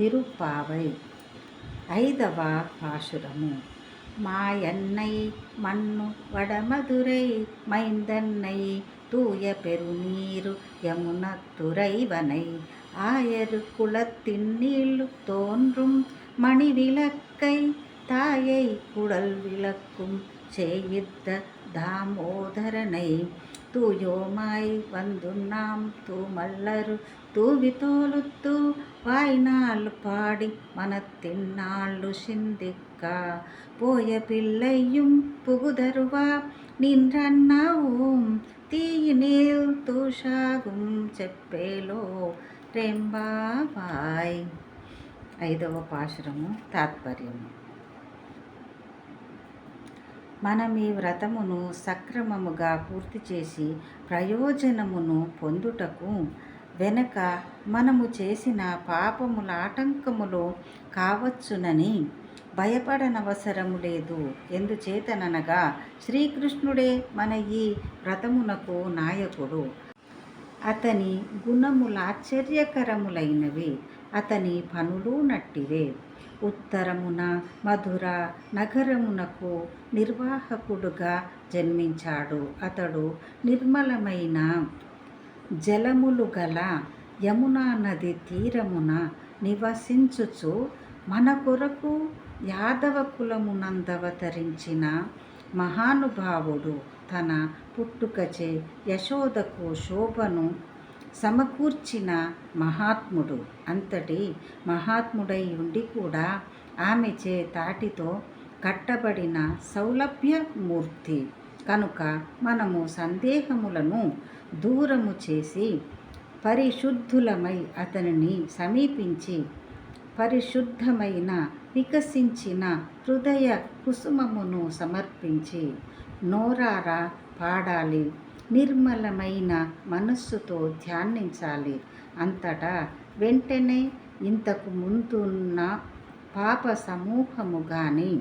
திருப்பாவை. ஐதவா பாசுரமு. மாயன்னை மண்ணு வடமதுரை மைந்தன்னை தூய பெருநீரு யமுனத்துறைவனை ஆயரு குலத்தின் நீள் தோன்றும் மணிவிளக்கை தாயை குடல் விளக்கும் செய்வித்த தாமோதரனை. தூயோமாய் வந்து நாம் தூமல்லரு தூவி தோலுத்து వాయినాళ్ళు పాడి మన తిన్నాళ్ళు సిందిక్క పోయ పిల్లయ్யும் புகுதருவா நின்றண்ணாவும் தீயினில் தூஷாகும் చెప్పేలో రెంబాబాయ్ ఐదవ పాశురము తాత్పర్యము. మనం ఈ వ్రతమును సక్రమముగా పూర్తి చేసి ప్రయోజనమును పొందుటకు వెనక మనము చేసిన పాపముల ఆటంకములు కావచ్చునని భయపడనవసరము లేదు. ఎందుచేతననగా శ్రీకృష్ణుడే మన ఈ వ్రతమునకు నాయకుడు. అతని గుణములాశ్చర్యకరములైనవి అతని పనులు నట్టివే. ఉత్తరమున మధుర నగరమునకు నిర్వాహకుడుగా జన్మించాడు. అతడు నిర్మలమైన జలములు గల యమునా నది తీరమున నివసించుచు మన కొరకు యాదవ కులమునందవతరించిన మహానుభావుడు తన పుట్టుకచే యశోదకు శోభను సమకూర్చిన మహాత్ముడు. అంతటి మహాత్ముడై ఉండి కూడా ఆమెచే తాటితో కట్టబడిన సౌలభ్యమూర్తి. కనుక మనము సందేహములను దూరము చేసి పరిశుద్ధులమై అతనిని సమీపించి పరిశుద్ధమైన వికసించిన హృదయ కుసుమమును సమర్పించి నోరారా పాడాలి. నిర్మలమైన మనస్సుతో ధ్యానించాలి. అంతటా వెంటనే ఇంతకు ముందున్న పాప సమూహము కానీ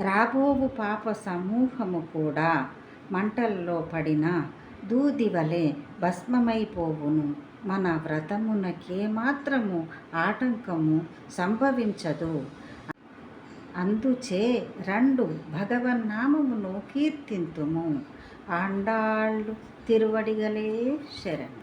రాబోవు పాప సమూహము కూడా మంటల్లో పడిన దూదివలే భస్మమైపోవును. మన వ్రతమునకేమాత్రము ఆటంకము సంభవించదు. అందుచే రెండు భగవన్నామమును కీర్తింతుము. ఆండాళ్ళు తిరువడిగలే శరణ్.